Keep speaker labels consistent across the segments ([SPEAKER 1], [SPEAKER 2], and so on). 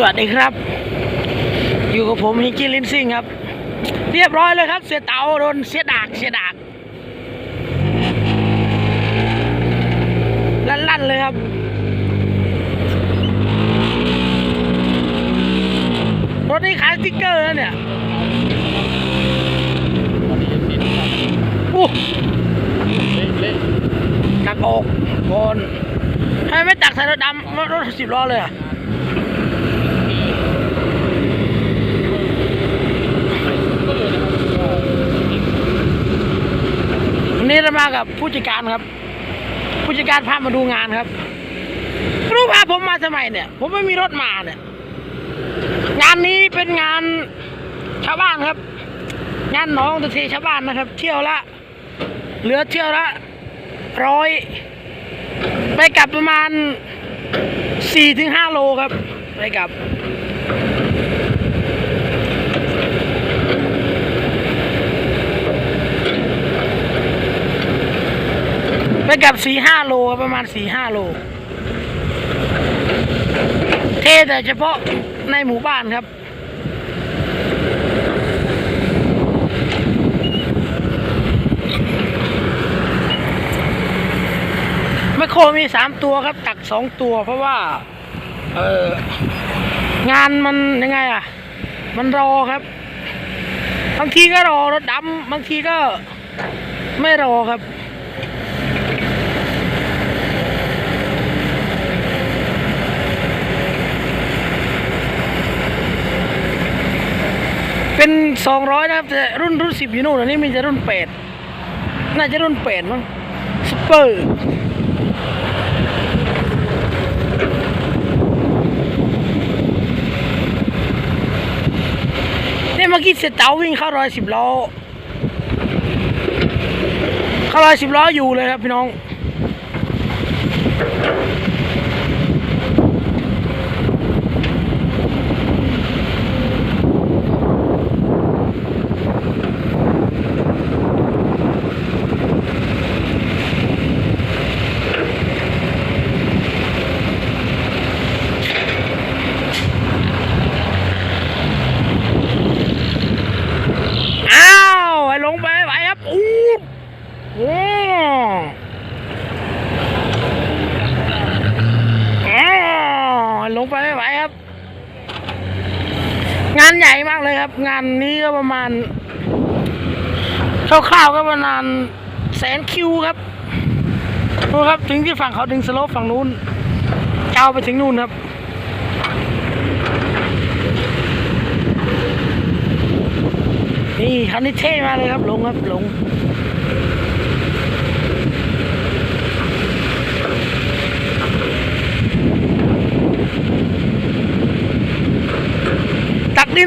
[SPEAKER 1] สวัสดีครับ อยู่กับผมฮิกกี้ลินซิงครับ เรียบร้อยเลยครับ เสียเตาโดนเสียดากเสียดากลั่นๆเลยครับรถนี้ขายสติ๊กเกอร์แล้วเนี่ยอู้ตักอกบนให้ไม่ตักใส่รถดำรถสิบล้อเลยอะ วันนี้เรามากับผู้จัดการครับ ผู้จัดการพามาดูงานครับรู้พาผมมาทำไมเนี่ย ผมไม่มีรถมาเนี่ย งานนี้เป็นงานชาวบ้านครับ งานน้องตะเทชาวบ้านนะครับ เที่ยวละ เหลือเที่ยวละร้อยไปกลับประมาณสี่ถึงห้าโลครับ ไปกลับ ไปกับสี่ห้าโลประมาณสี่ห้าโล เทแต่เฉพาะในหมู่บ้านครับไมโครมีสามตัวครับ ตักสองตัวเพราะว่า เอองานมันยังไงอะ มันรอครับ บางทีก็รอรถดำบางทีก็ไม่รอครับ สองร้อยนะครับแต่รุ่นรุ่นสิบอยู่นู่นอันนี้มีแต่รุ่นแปดน่าจะรุ่นแปดมั้งสเปอร์เนี่ยเมื่อกี้เสเต๋าวิ่งเข้าร้อยสิบล้อเข้าร้อยสิบล้ออยู่เลยครับพี่น้อง อ้าวไอ้ลงไปไหวครับอู้โอ้อ้าวลงไปไม่ไหวครับ งานใหญ่มากเลยครับ งานนี้ก็ประมาณคร่าวๆก็ประมาณแสนคิวครับดูครับถึงที่ฝั่งเขาถึงสโลปฝั่งนู้นเจ้าไปถึงนู่นครับนี่คันนี้เท่มากเลยครับลงครับลง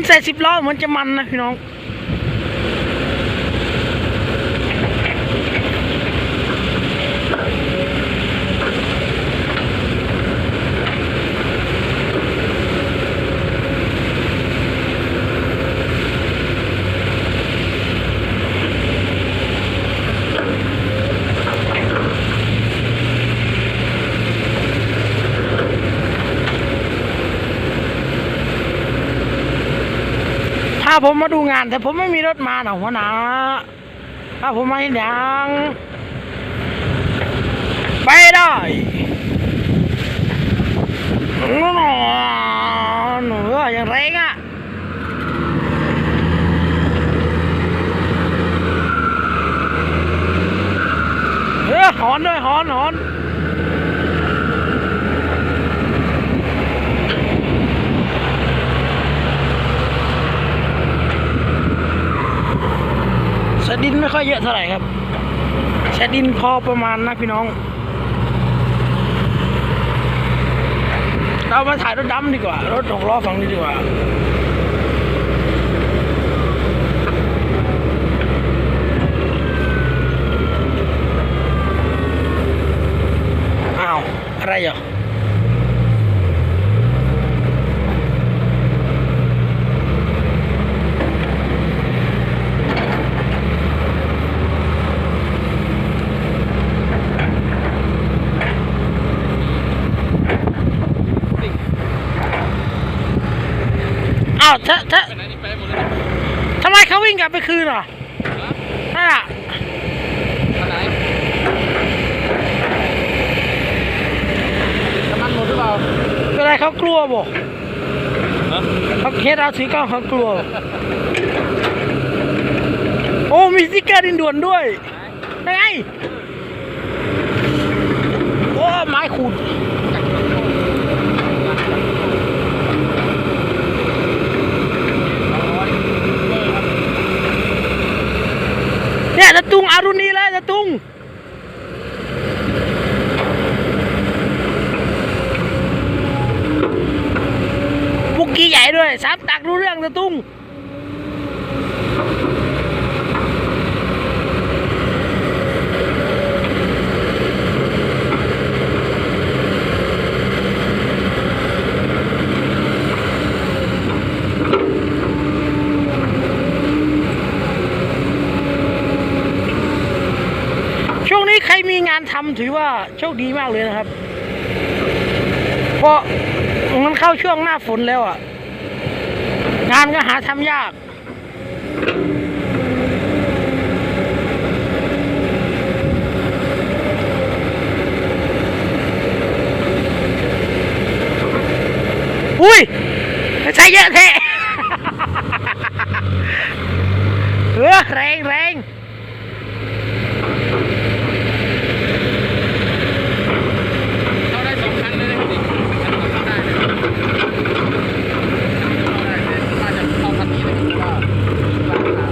[SPEAKER 1] นใส่สิบล้อมันจะมันนะพี่น้องาผมมาดูงาน แต่ผมไม่มีรถมาหน่ะหัวหนาพาผมมาเห็นยังไปได้หนูหนูหนูอย่างแรงอะเออหอนด้วยหอนหอน สดินไม่ค่อยเยอะเท่าไหร่ครับสดินพอประมาณนะพี่น้อง เรามาถ่ายรถดำดีกว่า รถหกล้อฝั่งนี้ดีกว่าอ้าวอะไรเหรออาวถ้าถ้า
[SPEAKER 2] ไปไหนนี่ไปหมดเลย
[SPEAKER 1] ทำไมเขาวิ่งกลับไปคืนเหรอ
[SPEAKER 2] ฮะ
[SPEAKER 1] นั่นอะ
[SPEAKER 2] อันไหนน้ำมันหมดหรือเปล่า
[SPEAKER 1] เป็นไรเขากลัวบ่
[SPEAKER 2] ฮะ
[SPEAKER 1] เขาเฮ็ดเอาถือกล้องเขากลัวโอ้มีสติ๊กเกอร์ดินด่วนด้วยยังไงโอ้ไม้ขูด เนี่ยตะตุงอารุณีแล้วจะตุงปุกกี้ใหญ่ด้วยสามตักรู้เรื่องจะตุง ช่วงนี้ใครมีงานทำถือว่าโชคดีมากเลยนะครับ เพราะมันเข้าช่วงหน้าฝนแล้วอะ งานก็หาทำยาก อุ้ยใช้เยอะแท้ เออแรงแรง
[SPEAKER 2] เข้าได้สองคันเลยนะพี่เข้าได้เลยเข้าได้เลยน่าจะเข้าคันนี้เลยเพราะว่าราคา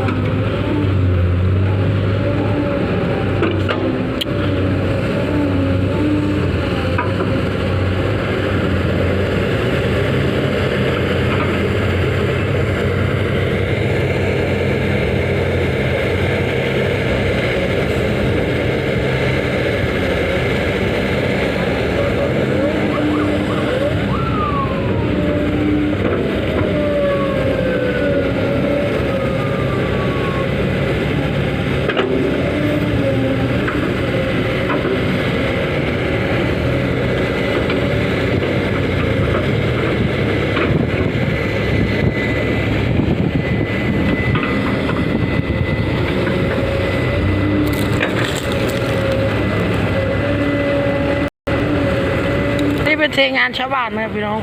[SPEAKER 1] นี่ เป็นเทงานชาวบ้านนะพี่น้อง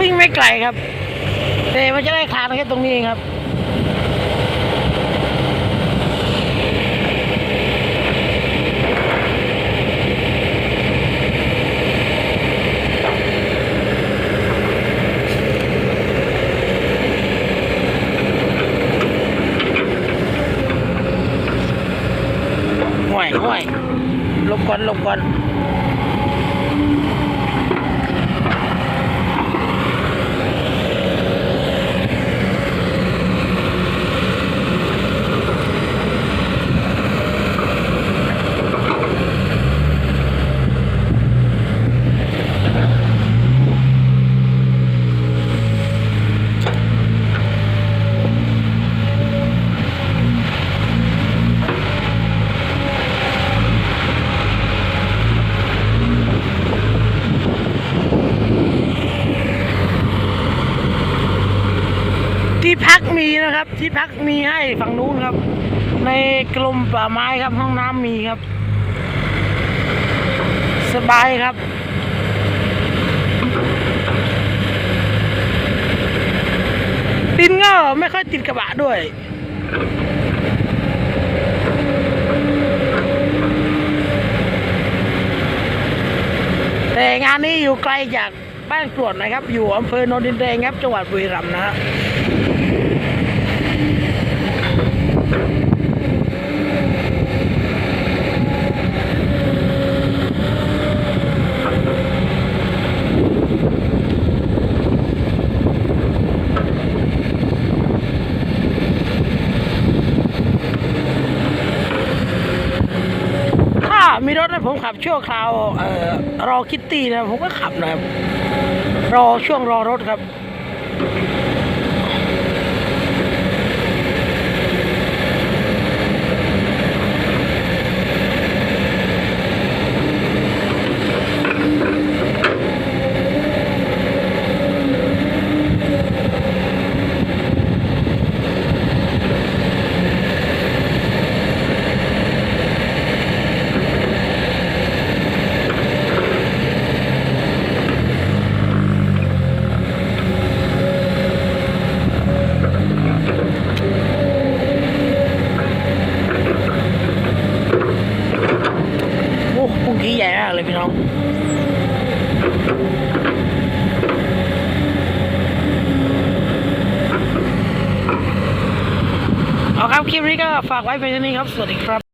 [SPEAKER 1] วิ่งไม่ไกลครับ แต่มันจะได้คานแค่ตรงนี้เองครับ ห่วยห่วยหลบ ก่อนหลบก่อนที่พักมีนะครับ ที่พักมีให้ฝั่งนู้นครับ ในกรมป่าไม้ครับห้องน้ำมีครับ สบายครับดินก็ไม่ค่อยติดกระบะด้วยแต่งานนี้อยู่ไกลจากบ้านกรวดนะครับ อยู่อำเภอโนนดินแดงครับ จังหวัดบุรีรัมย์นะ มีรถให้ผมขับชั่วคราวเอ่อรอคิตตี้นะผมก็ขับนะครับรอช่วงรอรถครับ
[SPEAKER 2] เโอ้
[SPEAKER 1] พุงขี้ใหญ่มากเลยพี่น้อง เอาครับ คลิปนี้ก็ ฝากไว้เป็นเท่านี้ครับ สวัสดีครับ